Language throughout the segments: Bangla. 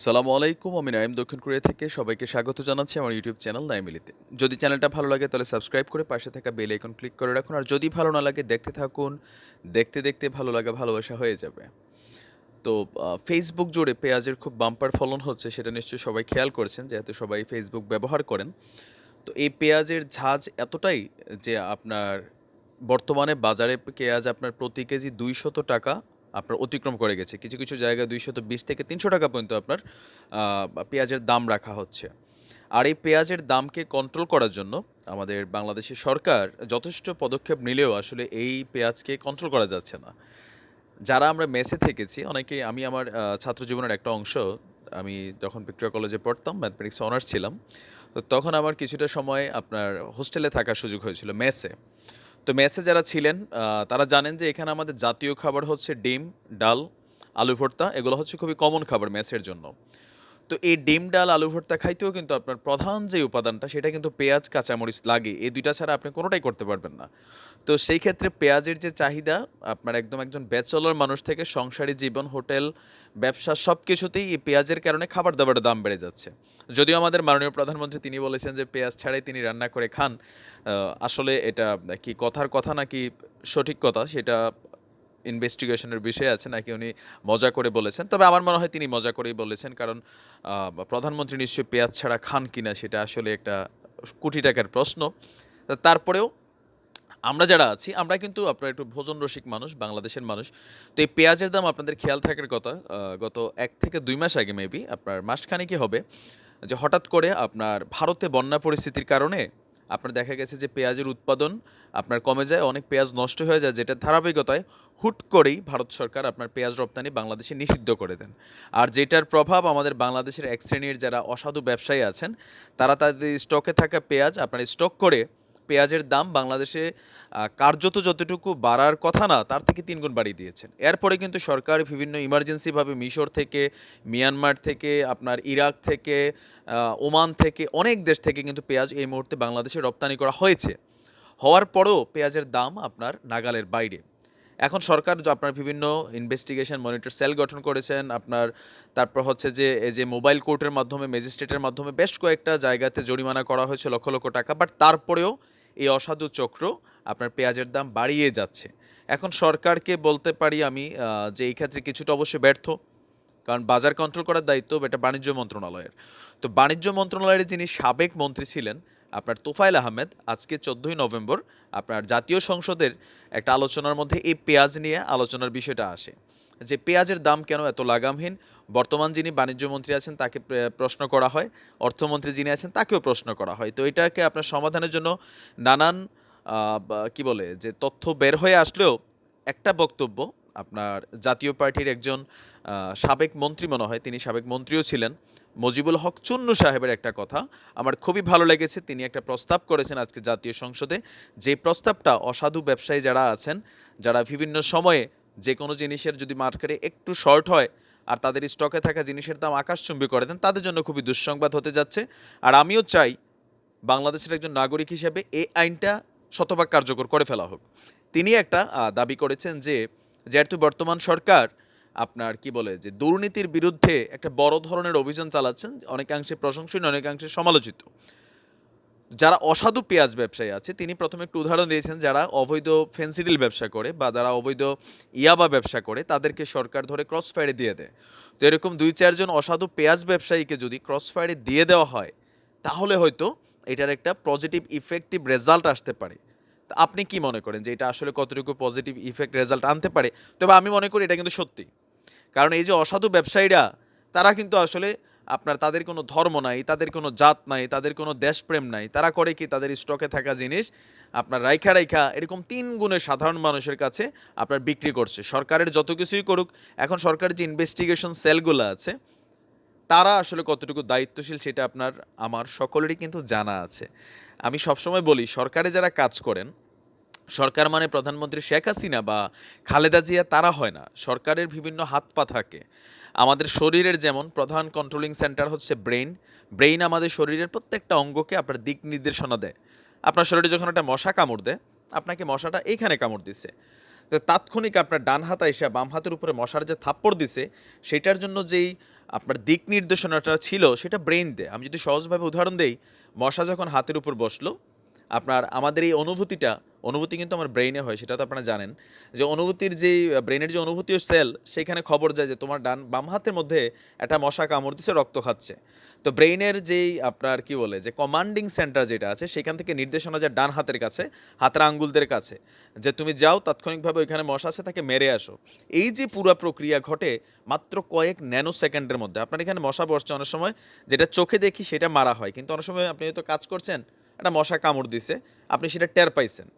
সালামু আলাইকুম, আমি নাইম দক্ষিণ কোরিয়া থেকে সবাইকে স্বাগত জানাচ্ছি আমার ইউটিউব চ্যানেল নাইমিলিতে যদি চ্যানেলটা ভালো লাগে তাহলে সাবস্ক্রাইব করে পাশে থাকা বেল আইকন ক্লিক করে রাখুন, আর যদি ভালো না লাগে দেখতে থাকুন, দেখতে দেখতে ভালো লাগা ভালোবাসা হয়ে যাবে। তো ফেসবুক জুড়ে পেঁয়াজের খুব বাম্পার ফলন হচ্ছে সেটা নিশ্চয়ই সবাই খেয়াল করেছেন, যেহেতু সবাই ফেসবুক ব্যবহার করেন। তো এই পেঁয়াজের ঝাঁজ এতটাই যে আপনার বর্তমানে বাজারে পেঁয়াজ আপনার প্রতি কেজি দুইশত টাকা আপনার অতিক্রম করে গেছে। কিছু কিছু জায়গায় দুইশত বিশ থেকে তিনশো টাকা পর্যন্ত আপনার পেঁয়াজের দাম রাখা হচ্ছে। আর এই পেঁয়াজের দামকে কন্ট্রোল করার জন্য আমাদের বাংলাদেশের সরকার যথেষ্ট পদক্ষেপ নিলেও আসলে এই পেঁয়াজকে কন্ট্রোল করা যাচ্ছে না। যারা আমরা মেসে থেকেছি, অনেকেই আমি আমার ছাত্র জীবনের একটা অংশ, আমি যখন ভিক্টোরিয়া কলেজে পড়তাম ম্যাথমেটিক্স অনার্স ছিলাম, তো তখন আমার কিছুটা সময় আপনার হোস্টেলে থাকার সুযোগ হয়েছিল, মেসে। তো মেসে যারা ছিলেন তারা জানেন যে এখানে আমাদের জাতীয় খাবার হচ্ছে ডিম, ডাল, আলু ভর্তা, এগুলো হচ্ছে খুবই কমন খাবার মেসের জন্য। তো এই ডিম, ডাল, আলু ভর্তা খাইতেও কিন্তু আপনার প্রধান যে উপাদানটা, সেটা কিন্তু পেঁয়াজ, কাঁচামরিচ লাগে। এই দুইটা ছাড়া আপনি কোনোটাই করতে পারবেন না। তো সেই ক্ষেত্রে পেঁয়াজের যে চাহিদা, আপনার একদম একজন ব্যাচলর মানুষ থেকে সংসারী জীবন, হোটেল, ব্যবসা সব কিছুতেই এই পেঁয়াজের কারণে খাবার দাবারের দাম বেড়ে যাচ্ছে। যদিও আমাদের মাননীয় প্রধানমন্ত্রী তিনি বলেছেন যে, পেঁয়াজ ছাড়াই তিনি রান্না করে খান। আসলে এটা কি কথার কথা নাকি সঠিক কথা? সেটা ইনভেস্টিগেশনের বিষয় আছে নাকি উনি মজা করে বলেছেন? তবে আমার মনে হয় তিনি মজা করেই বলেছেন, কারণ প্রধানমন্ত্রী নিশ্চয়ই পেঁয়াজ ছাড়া খান কিনা সেটা আসলে একটা কোটি টাকার প্রশ্ন। তারপরেও আমরা যারা আছি, আমরা কিন্তু আপনার একটু ভোজন রসিক মানুষ, বাংলাদেশের মানুষ। তো এই পেঁয়াজের দাম আপনাদের খেয়াল থাকার কথা গত এক থেকে দুই মাস আগে মেবি আপনার মাসখানেকই হবে, যে হঠাৎ করে আপনার ভারতে বন্যা পরিস্থিতির কারণে আপনার দেখা গেছে যে পেঁয়াজের উৎপাদন আপনার কমে যায়, অনেক পেঁয়াজ নষ্ট হয়ে যায়, যেটা ধারাবাহিকতায় হুট করেই ভারত সরকার আপনার পেঁয়াজ রপ্তানি বাংলাদেশে নিষিদ্ধ করে দেন। আর যেটার প্রভাব আমাদের বাংলাদেশের এক শ্রেণির যারা অসাধু ব্যবসায়ী আছেন, তারা তাদের স্টকে থাকা পেঁয়াজ আপনার স্টক করে পেঁয়াজের দাম বাংলাদেশে কার্যত যতটুকু বাড়ার কথা না, তার থেকে তিন গুণ বাড়িয়ে দিয়েছেন। এরপরে কিন্তু সরকার বিভিন্ন ইমার্জেন্সিভাবে মিশর থেকে, মিয়ানমার থেকে, আপনার ইরাক থেকে ওমান থেকে, অনেক দেশ থেকে কিন্তু পেঁয়াজ এই মুহূর্তে বাংলাদেশে রপ্তানি করা হয়েছে। হওয়ার পরেও পেঁয়াজের দাম আপনার নাগালের বাইরে। এখন সরকার আপনার বিভিন্ন ইনভেস্টিগেশন মনিটর সেল গঠন করেছেন। আপনার, তারপর হচ্ছে যে, এই যে মোবাইল কোর্টের মাধ্যমে ম্যাজিস্ট্রেটের মাধ্যমে বেশ কয়েকটা জায়গাতে জরিমানা করা হয়েছে লক্ষ লক্ষ টাকা বাট তারপরেও এই অসাধু চক্র আপনার পেঁয়াজের দাম বাড়িয়ে যাচ্ছে। এখন সরকারকে বলতে পারি আমি যে এই ক্ষেত্রে কিছুটা অবশ্যই ব্যর্থ, কারণ বাজার কন্ট্রোল করার দায়িত্ব এটা বাণিজ্য মন্ত্রণালয়ের। তো বাণিজ্য মন্ত্রণালয়ের যিনি সাবেক মন্ত্রী ছিলেন, আপনার তোফায়েল আহমেদ, আজকে চোদ্দোই নভেম্বর আপনার জাতীয় সংসদের একটা আলোচনার মধ্যে এই পেঁয়াজ নিয়ে আলোচনার বিষয়টা আসে। যে পেঁয়াজের দাম কেন এত লাগামহীন? বর্তমান যিনি বাণিজ্য মন্ত্রী আছেন, তাকে প্রশ্ন করা হয়। অর্থমন্ত্রী যিনি আছেন, তাকেও প্রশ্ন করা হয়। তো এটাকে আপনার সমাধানের জন্য নানান কি বলে, যে তথ্য বের হয়ে আসলেও একটা বক্তব্য আপনার জাতীয় পার্টির একজন সাবেক মন্ত্রী মনে হয়, তিনি সাবেক মন্ত্রীও ছিলেন, মজিবুল হক চুন্নু সাহেবের একটা কথা। আমার খুবই ভালো লেগেছে, তিনি একটা প্রস্তাব করেছেন আজকে জাতীয় সংসদে। যে প্রস্তাবটা অসাধু ব্যবসায়ী যারা আছেন, যারা বিভিন্ন সময়ে যে কোনো জিনিসের যদি মার্কেটে একটু শর্ট হয় আর তাদের স্টকে থাকা জিনিসের দাম আকাশচুম্বী করে দেন, তাদের জন্য খুবই দুঃসংবাদ হতে যাচ্ছে। আর আমিও চাই বাংলাদেশের একজন নাগরিক হিসেবে এই আইনটা শতভাগ কার্যকর করে ফেলা হোক। তিনি একটা দাবি করেছেন যে, যেহেতু বর্তমান সরকার আপনার কি বলে যে, দুর্নীতির বিরুদ্ধে একটা বড় ধরনের অভিযান চালাচ্ছেন, অনেকাংশে প্রশংসনীয়, অনেকাংশে সমালোচিত। যারা অসাধু পেঁয়াজ ব্যবসায়ী আছে, তিনি প্রথমে একটু উদাহরণ দিয়েছেন, যারা অবৈধ ফেন্সিডিল ব্যবসা করে বা যারা অবৈধ ইয়াবা ব্যবসা করে, তাদেরকে সরকার ধরে ক্রস ফায়ারে দিয়ে দেয়। তো এরকম দুই চারজন অসাধু পেঁয়াজ ব্যবসায়ীকে যদি ক্রস ফায়ারে দিয়ে দেওয়া হয়, তাহলে হয়তো এটার একটা পজিটিভ ইফেক্টিভ রেজাল্ট আসতে পারে। তা আপনি কি মনে করেন যে এটা আসলে কতটুকু পজিটিভ ইফেক্ট রেজাল্ট আনতে পারে? তবে আমি মনে করি এটা কিন্তু সত্যি। কারণ এই যে অসাধু ব্যবসায়ীরা, তারা কিন্তু আসলে আপনার তাদের কোনো ধর্ম নাই, তাদের কোনো জাত নাই, তাদের কোনো দেশপ্রেম নাই, তারা করে কি তাদের স্টকে থাকা জিনিস? আপনার রাইখা রাইখা এরকম তিন গুণে সাধারণ মানুষের কাছে আপনার বিক্রি করছে। সরকারের যত কিছুই করুক, এখন সরকারের যে ইনভেস্টিগেশন সেলগুলো আছে, তারা আসলে কতটুকু দায়িত্বশীল সেটা আপনার, আমার সকলেরই কিন্তু জানা আছে। আমি সবসময় বলি, সরকারে যারা কাজ করেন সরকার মানে প্রধানমন্ত্রী শেখ হাসিনা বা খালেদা জিয়া তারা হয় না, সরকারের বিভিন্ন হাত পা থাকে। আমাদের শরীরের যেমন প্রধান কন্ট্রোলিং সেন্টার হচ্ছে ব্রেইন ব্রেইন আমাদের শরীরের প্রত্যেকটা অঙ্গকে আপনার দিক নির্দেশনা দেয়। আপনার শরীরে যখন একটা মশা কামড় দেয়, আপনাকে মশাটা এইখানে কামড় দিচ্ছে তো তাৎক্ষণিক আপনার ডান হাত এসে বাম হাতের উপরে মশার যে থাপ্পড় দিছে, সেটার জন্য যেই আপনার দিক নির্দেশনাটা ছিল, সেটা ব্রেন দেয়। আমি যদি সহজভাবে উদাহরণ দেই, মশা যখন হাতের উপর বসল, আপনার, আমাদের এই অনুভূতিটা অনুভূতি কিন্তু আমার ব্রেইনে হয়, সেটা তো আপনারা জানেন। যে অনুভূতির যে ব্রেনের যে অনুভূতীয় সেল সেখানে খবর যায় যে তোমার ডান, বাম হাতের মধ্যে একটা মশা কামড় দিচ্ছে রক্ত খাচ্ছে। তো ব্রেইনের যেই আপনার কি বলে, যে কমান্ডিং সেন্টার যেটা আছে, সেখান থেকে নির্দেশনা যায় ডান হাতের কাছে, হাতের আঙ্গুলদের কাছে। যে তুমি যাও, তাৎক্ষণিকভাবে ওইখানে মশা আছে, তাকে মেরে আসো। এই যে পুরো প্রক্রিয়া ঘটে মাত্র কয়েক ন্যানো সেকেন্ডের মধ্যে, আপনার এখানে মশা বসছে অনেক সময়, যেটা চোখে দেখি সেটা মারা হয়। কিন্তু অনেক সময় আপনি হয়তো কাজ করছেন, একটা মশা কামড় দিছে, আপনি সেটা টের পাইছেন।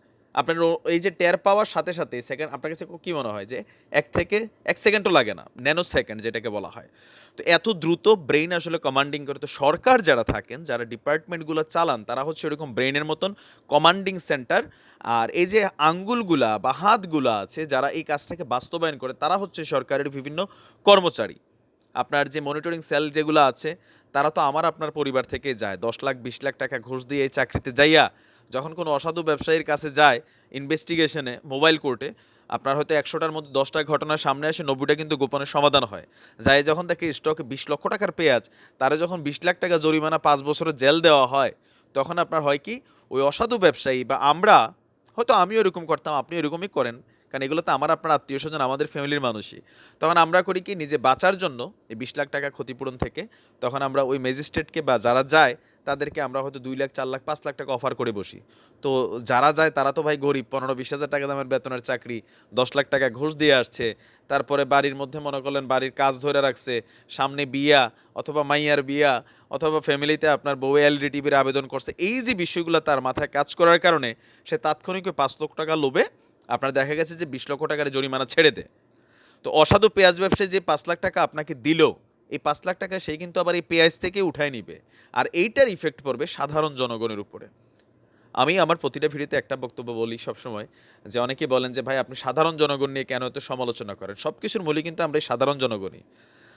আপনার এই যে টের পাওয়ার সাথে সাথে সেকেন্ড আপনার কাছে কি মনে হয় যে এক থেকে এক সেকেন্ডও লাগে না ন্যানো সেকেন্ড যেটাকে বলা হয়। তো এত দ্রুত ব্রেইন আসলে কমান্ডিং করে, তো সরকার যারা থাকেন, যারা ডিপার্টমেন্টগুলো চালান, তারা হচ্ছে এরকম ব্রেইনের মতন কমান্ডিং সেন্টার আর এই যে আঙ্গুলগুলা বা হাতগুলা আছে, যারা এই কাজটাকে বাস্তবায়ন করে, তারা হচ্ছে সরকারের বিভিন্ন কর্মচারী। আপনার যে মনিটরিং সেল যেগুলো আছে, তারা তো আমার আপনার পরিবার থেকে যায়, দশ লাখ, বিশ লাখ টাকা ঘুষ দিয়ে এই চাকরিতে যাইয়া যখন কোনো অসাধু ব্যবসায়ীর কাছে যায় ইনভেস্টিগেশনে মোবাইল কোর্টে আপনার হয়তো একশোটার মধ্যে দশটা ঘটনার সামনে আসে, নব্বইটা কিন্তু গোপনের সমাধান হয়। যাই যখন দেখে স্টকে বিশ লক্ষ টাকার পেঁয়াজ, তারা যখন বিশ লাখ টাকা জরিমানা পাঁচ বছরের জেল দেওয়া হয়, তখন আপনার হয় কি, ওই অসাধু ব্যবসায়ী বা আমরা, হয়তো আমিও এরকম করতাম, আপনিও এরকমই করেন, কারণ এগুলো তো আমার, আপনার আত্মীয় স্বজন, আমাদের ফ্যামিলির মানুষই। তখন আমরা করি কি, নিজে বাঁচার জন্য, এই বিশ লাখ টাকা ক্ষতিপূরণ থেকে, তখন আমরা ওই ম্যাজিস্ট্রেটকে বা যারা যায় তাদেরকে আমরা হয়তো দুই লাখ, চার লাখ, পাঁচ লাখ টাকা অফার করে বসি। তো যারা যায়, তারা তো ভাই গরিব, পনেরো বিশ হাজার টাকা দামের বেতনের চাকরি, দশ লাখ টাকা ঘুষ দিয়ে আসছে, তারপরে বাড়ির মধ্যে মনে করলেন বাড়ির কাজ ধরে রাখছে, সামনে বিয়া অথবা মাইয়ার বিয়া অথবা ফ্যামিলিতে আপনার বউ এলডি টিভির আবেদন করছে, এই যে বিষয়গুলো তার মাথায় কাজ করার কারণে সে তাৎক্ষণিক পাঁচ লক্ষ টাকা লোভে আপনার দেখা গেছে যে বিশ লক্ষ টাকার জরিমানা ছেড়ে দেয়। তো অসাধু পেঁয়াজ ব্যবসায়ী যে পাঁচ লাখ টাকা আপনাকে দিল এই পাঁচ লাখ টাকা সেই কিন্তু আবার এই পেঁয়াজ থেকে উঠায় নিবে। আর এইটার ইফেক্ট পড়বে সাধারণ জনগণের উপরে। আমি আমার প্রতিটা ভিডিওতে একটা বক্তব্য বলি সবসময়, যে অনেকে বলেন যে, ভাই, আপনি সাধারণ জনগণ নিয়ে কেন এত সমালোচনা করেন? সব কিছুর মূলে কিন্তু আমরা এই সাধারণ জনগণই।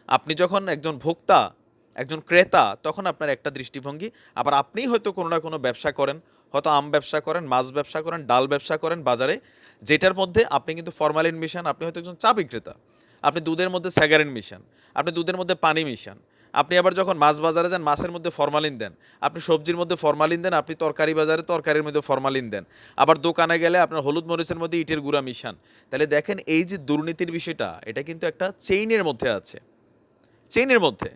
আপনি যখন একজন ভোক্তা, একজন ক্রেতা, তখন আপনার একটা দৃষ্টিভঙ্গি। আবার আপনিই হয়তো কোনো না কোনো ব্যবসা করেন, হয়তো আম ব্যবসা করেন, মাছ ব্যবসা করেন, ডাল ব্যবসা করেন বাজারে, যেটার মধ্যে আপনি কিন্তু ফরমালিন মিশান, আপনি হয়তো একজন চা বিক্রেতা। আপনি দুধের মধ্যে স্যাগারিন মিশান। আপনি দুধের মধ্যে পানি মিশান। আপনি আবার যখন মাছ বাজারে যান, মাছের মধ্যে ফরমালিন দেন। আপনি সবজির মধ্যে ফরমালিন দেন, আপনি তরকারি বাজারে তরকারির মধ্যে ফরমালিন দেন। আবার দোকানে গেলে আপনার হলুদ মরিচের মধ্যে ইটের গুঁড়া মিশান। তাহলে দেখেন এই যে দুর্নীতির বিষয়টা, এটা কিন্তু একটা চেইনের মধ্যে আছে। চেইনের মধ্যে।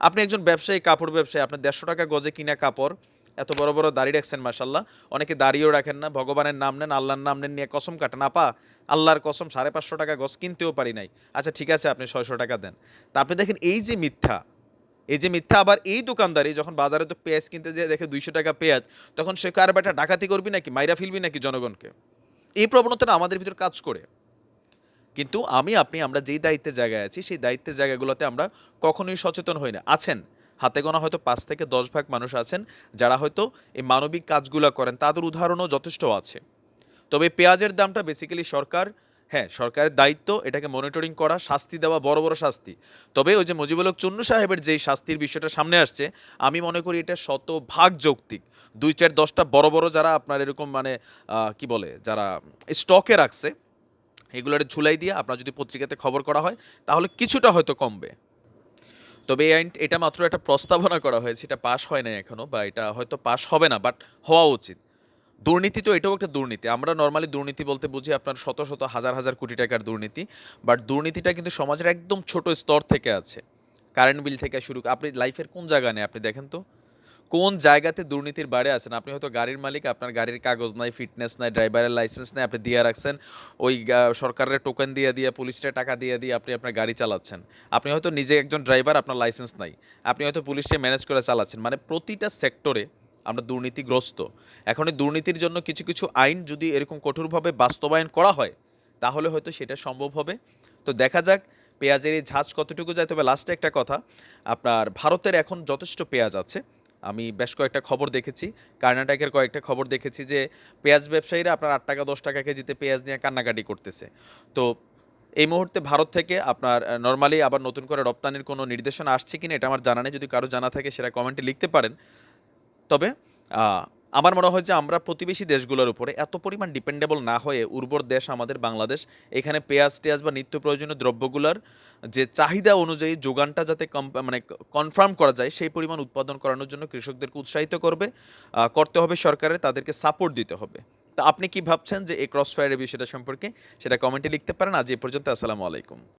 আপনি একজন ব্যবসায়ী, কাপড় ব্যবসায়ী, আপনার দেড়শো টাকা গজে কিনা কাপড় এত বড় বড় দাড়ি রাখছেন মাসাল্লাহ অনেকে দাড়িও রাখেন না, ভগবানের নাম নেন, আল্লাহর নাম নেন নিয়ে কসম কাটেন আপা, আল্লাহর কসম, সাড়ে পাঁচশো টাকা গজ কিনতেও পারি নাই। আচ্ছা ঠিক আছে, আপনি ছয়শো টাকা দেন। তা আপনি দেখেন, এই যে মিথ্যা, এই যে মিথ্যা, আবার এই দোকানদারি যখন বাজারে তো পেঁয়াজ কিনতে যেয়ে দেখে দুইশো টাকা পেঁয়াজ, তখন সে কার বেটা, ডাকাতি করবি নাকি, মাইরা ফেলবি নাকি জনগণকে? এই প্রবণতাটা আমাদের ভিতর কাজ করে। কিন্তু আমি, আপনি, আমরা যেই দায়িত্বের জায়গায় আছি, সেই দায়িত্বের জায়গাগুলোতে আমরা কখনোই সচেতন হই না। আছেন হাতে গোনা হয়তো পাঁচ থেকে দশ ভাগ মানুষ আছেন যারা হয়তো এই মানবিক কাজগুলো করেন, তাদের উদাহরণও যথেষ্ট আছে। তবে পেঁয়াজের দামটা বেসিক্যালি সরকার হ্যাঁ সরকারের দায়িত্ব, এটাকে মনিটরিং করা, শাস্তি দেওয়া বড় বড় শাস্তি। তবে ওই যে মুজিবুল হক চুন্নু সাহেবের যেই শাস্তির বিষয়টা সামনে আসছে, আমি মনে করি এটা শতভাগ যৌক্তিক। দুই চার দশটা বড় বড় যারা আপনার এরকম মানে কি বলে, যারা স্টকে রাখছে, এগুলোর ঝুলাই দিয়ে আপনার যদি পত্রিকাতে খবর করা হয়, তাহলে কিছুটা হয়তো কমবে। তবে এই আইন এটা মাত্র একটা প্রস্তাবনা করা হয়েছে। এটা পাশ হয় নাই এখনও বা এটা হয়তো পাশ হবে না বাট হওয়া উচিত। দুর্নীতি তো এটাও একটা দুর্নীতি। আমরা নর্মালি দুর্নীতি বলতে বুঝি আপনার শত শত, হাজার হাজার কোটি টাকার দুর্নীতি বাট দুর্নীতিটা কিন্তু সমাজের একদম ছোট স্তর থেকে আছে। কারেন্ট বিল থেকে শুরু আপনি লাইফের কোন জায়গা নেই? আপনি দেখেন তো। কোন জায়গাতে দুর্নীতির বাড়ে আছেন? আপনি হয়তো গাড়ির মালিক, আপনার গাড়ির কাগজ নাই ফিটনেস নাই ড্রাইভারের লাইসেন্স নাই, আপনি দিয়ে রাখছেন। ওই সরকারের টোকেন দিয়ে দিয়ে, পুলিশের টাকা দিয়ে দিয়ে আপনি আপনার গাড়ি চালাচ্ছেন। আপনি হয়তো নিজে একজন ড্রাইভার আপনার লাইসেন্স নাই। আপনি হয়তো পুলিশে ম্যানেজ করে চালাচ্ছেন। মানে প্রতিটা সেক্টরে আমরা দুর্নীতিগ্রস্ত। এখন এই দুর্নীতির জন্য কিছু কিছু আইন যদি এরকম কঠোরভাবে বাস্তবায়ন করা হয়, তাহলে হয়তো সেটা সম্ভব হবে। তো দেখা যাক, পেঁয়াজের এই ঝাঁজ কতটুকু যায়। তবে লাস্টে একটা কথা, আপনার ভারতের এখন যথেষ্ট পেঁয়াজ আছে। আমি বেশ কয়েকটা খবর দেখেছি। কর্ণাটকের কয়েকটা খবর দেখেছি যে, পেঁয়াজ ব্যবসায়ীরা আপনার আট টাকা, দশ টাকা কেজিতে পেঁয়াজ নিয়ে কান্নাকাটি করতেছে। তো এই মুহূর্তে ভারত থেকে আপনার নর্মালি আবার নতুন করে রপ্তানির কোনো নির্দেশনা আসছে কি না এটা আমার জানা নেই। যদি কারও জানা থাকে সেটা কমেন্টে লিখতে পারেন। তবে আমার মনে হয় যে আমরা প্রতিবেশী দেশগুলোর উপরে এত পরিমাণ ডিপেন্ডেবল না হয়ে উর্বর দেশ আমাদের বাংলাদেশ, এখানে পেঁয়াজ টেয়াজ বা নিত্য প্রয়োজনীয় দ্রব্যগুলোর যে চাহিদা অনুযায়ী যোগানটা যাতে মানে কনফার্ম করা যায়, সেই পরিমাণ উৎপাদন করানোর জন্য কৃষকদেরকে উৎসাহিত করবে করতে হবে সরকারের তাদেরকে সাপোর্ট দিতে হবে। তা আপনি কি ভাবছেন যে এই ক্রস ফায়ারের বিষয়টা সম্পর্কে, সেটা কমেন্টে লিখতে পারেন। আজ এই পর্যন্ত, আসসালামু আলাইকুম।